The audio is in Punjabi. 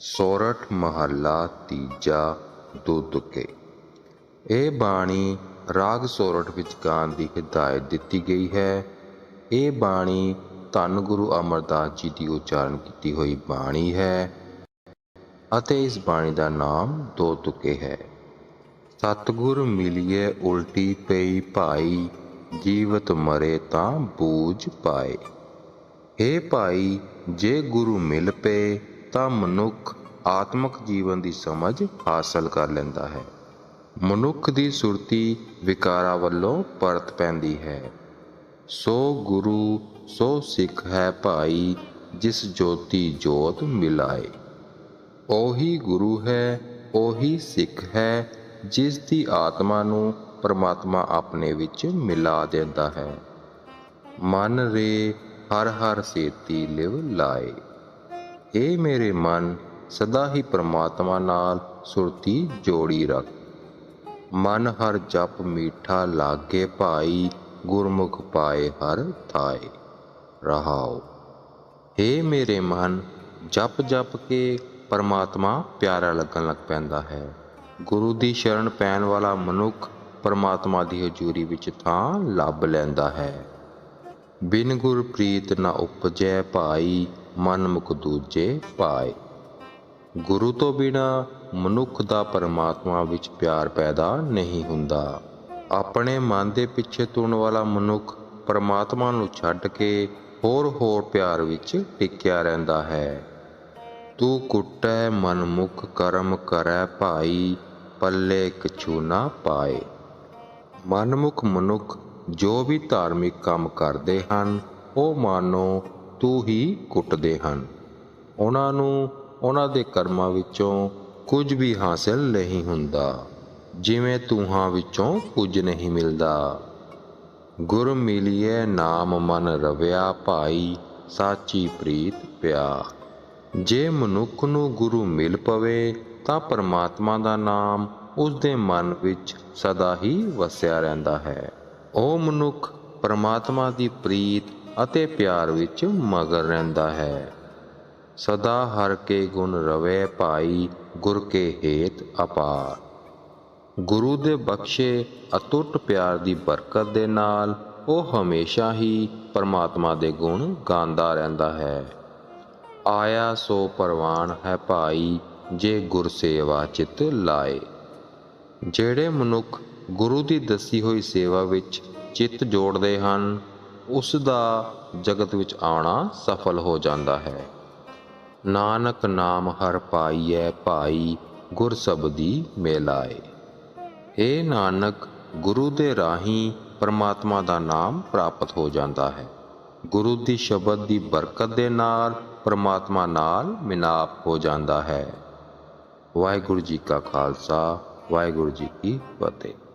ਸੋਰਠ ਮਹੱਲਾ ਤੀਜਾ ਦੁੱਧ ਕੇ। ਇਹ ਬਾਣੀ ਰਾਗ ਸੋਰਠ ਵਿੱਚ ਗਾਉਣ ਦੀ ਹਿਦਾਇਤ ਦਿੱਤੀ ਗਈ ਹੈ। ਇਹ ਬਾਣੀ ਧੰਨ ਗੁਰੂ ਅਮਰਦਾਸ ਜੀ ਦੀ ਉਚਾਰਨ ਕੀਤੀ ਹੋਈ ਬਾਣੀ ਹੈ ਅਤੇ ਇਸ ਬਾਣੀ ਦਾ ਨਾਮ ਦੋ ਤੁਕੇ ਹੈ। ਸਤਿਗੁਰ ਮਿਲਿਏ ਉਲਟੀ ਪਈ ਭਾਈ, ਜੀਵਤ ਮਰੇ ਤਾਂ ਬੂਝ ਪਾਏ। ਏ ਭਾਈ, ਜੇ ਗੁਰੂ ਮਿਲ ਪਏ ਤਾਂ ਮਨੁੱਖ ਆਤਮਿਕ ਜੀਵਨ ਦੀ ਸਮਝ ਹਾਸਲ ਕਰ ਲੈਂਦਾ ਹੈ। ਮਨੁੱਖ ਦੀ ਸੁਰਤੀ ਵਿਕਾਰਾਂ ਵੱਲੋਂ ਪਰਤ ਪੈਂਦੀ ਹੈ। ਸੋ ਗੁਰੂ, ਸੋ ਸਿੱਖ ਹੈ ਭਾਈ, ਜਿਸ ਜੋਤੀ ਜੋਤ ਮਿਲਾਏ। ਉਹੀ ਗੁਰੂ ਹੈ, ਉਹੀ ਸਿੱਖ ਹੈ, ਜਿਸ ਦੀ ਆਤਮਾ ਨੂੰ ਪਰਮਾਤਮਾ ਆਪਣੇ ਵਿੱਚ ਮਿਲਾ ਦਿੰਦਾ ਹੈ। ਮਨ ਰੇ ਹਰ ਹਰ ਸੇਤੀ ਲਿਵ ਲਾਏ। ਇਹ ਮੇਰੇ ਮਨ ਸਦਾ ਹੀ ਪ੍ਰਮਾਤਮਾ ਨਾਲ ਸੁਰਤੀ ਜੋੜੀ ਰੱਖ। ਮਨ ਹਰ ਜਪ ਮੀਠਾ ਲਾਗੇ ਭਾਈ, ਗੁਰਮੁਖ ਪਾਏ ਹਰ ਥਾਏ, ਰਹਾਓ। ਏ ਮੇਰੇ ਮਨ, ਜਪ ਜਪ ਕੇ ਪਰਮਾਤਮਾ ਪਿਆਰਾ ਲੱਗਣ ਲੱਗ ਪੈਂਦਾ ਹੈ। ਗੁਰੂ ਦੀ ਸ਼ਰਨ ਪੈਣ ਵਾਲਾ ਮਨੁੱਖ ਪਰਮਾਤਮਾ ਦੀ ਹਜ਼ੂਰੀ ਵਿੱਚ ਥਾਂ ਲੱਭ ਲੈਂਦਾ ਹੈ। ਬਿਨ ਗੁਰ ਪ੍ਰੀਤ ਨ ਉਪਜੈ ਭਾਈ ਮਨਮੁਖ ਦੂਜੇ ਪਾਏ। ਗੁਰੂ ਤੋਂ ਬਿਨਾ ਮਨੁੱਖ ਦਾ ਪਰਮਾਤਮਾ ਵਿੱਚ ਪਿਆਰ ਪੈਦਾ ਨਹੀਂ ਹੁੰਦਾ। ਆਪਣੇ ਮਨ ਦੇ ਪਿੱਛੇ ਤੁਰਨ ਵਾਲਾ ਮਨੁੱਖ ਪਰਮਾਤਮਾ ਨੂੰ ਛੱਡ ਕੇ ਹੋਰ ਹੋਰ ਪਿਆਰ ਵਿੱਚ ਟਿਕਿਆ ਰਹਿੰਦਾ ਹੈ। ਤੂੰ ਕੁੱਟੈ, ਮਨਮੁਖ ਕਰਮ ਕਰੈ, ਭਾਈ ਪੱਲੇ ਕਛੂ ਨਾ ਪਾਏ। ਮਨਮੁਖ ਮਨੁੱਖ ਜੋ ਵੀ ਧਾਰਮਿਕ ਕੰਮ ਕਰਦੇ ਹਨ, ਉਹ ਮਾਨੋ ਤੂੰ ਹੀ ਕੁੱਟਦੇ ਹਨ। ਉਹਨਾਂ ਨੂੰ ਉਹਨਾਂ ਦੇ ਕਰਮਾਂ ਵਿੱਚੋਂ ਕੁਝ ਵੀ ਹਾਸਲ ਨਹੀਂ ਹੁੰਦਾ, ਜਿਵੇਂ ਤੂਹਾਂ ਵਿੱਚੋਂ ਕੁਝ ਨਹੀਂ ਮਿਲਦਾ। ਗੁਰ ਮਿਲਿਏ ਨਾਮ ਮਨ ਰਵਿਆ ਭਾਈ ਸਾਚੀ ਪ੍ਰੀਤ ਪਿਆ। ਜੇ ਮਨੁੱਖ ਨੂੰ ਗੁਰੂ ਮਿਲ ਪਵੇ, ਤਾਂ ਪਰਮਾਤਮਾ ਦਾ ਨਾਮ ਉਸ ਦੇ ਮਨ ਵਿੱਚ ਸਦਾ ਹੀ ਵਸਿਆ ਰਹਿੰਦਾ ਹੈ। ਉਹ ਮਨੁੱਖ ਪਰਮਾਤਮਾ ਦੀ ਪ੍ਰੀਤ ਅਤੇ ਪਿਆਰ ਵਿੱਚ ਮਗਰ ਰਹਿੰਦਾ ਹੈ। ਸਦਾ ਹਰ ਕੇ ਗੁਣ ਰਵੇ ਭਾਈ, ਗੁਰ ਕੇ ਹੇਤ ਅਪਾਰ। ਗੁਰੂ ਦੇ ਬਖਸ਼ੇ ਅਤੁੱਟ ਪਿਆਰ ਦੀ ਬਰਕਤ ਦੇ ਨਾਲ ਉਹ ਹਮੇਸ਼ਾ ਹੀ ਪਰਮਾਤਮਾ ਦੇ ਗੁਣ ਗਾਉਂਦਾ ਰਹਿੰਦਾ ਹੈ। ਆਇਆ ਸੋ ਪਰਵਾਨ ਹੈ ਭਾਈ, ਜੇ ਗੁਰ ਸੇਵਾ ਚਿਤ ਲਾਏ। ਜਿਹੜੇ ਮਨੁੱਖ ਗੁਰੂ ਦੀ ਦੱਸੀ ਹੋਈ ਸੇਵਾ ਵਿੱਚ ਚਿੱਤ ਜੋੜਦੇ ਹਨ ਉਸ ਦਾ ਜਗਤ ਵਿੱਚ ਆਉਣਾ ਸਫਲ ਹੋ ਜਾਂਦਾ ਹੈ। ਨਾਨਕ ਨਾਮ ਹਰ ਪਾਈਐ, ਭਾਈ ਗੁਰ ਸਬਦੀ ਮੇਲਾਏ। ਏ ਨਾਨਕ, ਗੁਰੂ ਦੇ ਰਾਹੀਂ ਪਰਮਾਤਮਾ ਦਾ ਨਾਮ ਪ੍ਰਾਪਤ ਹੋ ਜਾਂਦਾ ਹੈ। ਗੁਰੂ ਦੀ ਸ਼ਬਦ ਦੀ ਬਰਕਤ ਦੇ ਨਾਲ ਪਰਮਾਤਮਾ ਨਾਲ ਮਿਲਾਪ ਹੋ ਜਾਂਦਾ ਹੈ। ਵਾਹਿਗੁਰੂ ਜੀ ਕਾ ਖਾਲਸਾ, ਵਾਹਿਗੁਰੂ ਜੀ ਕੀ ਫਤਿਹ।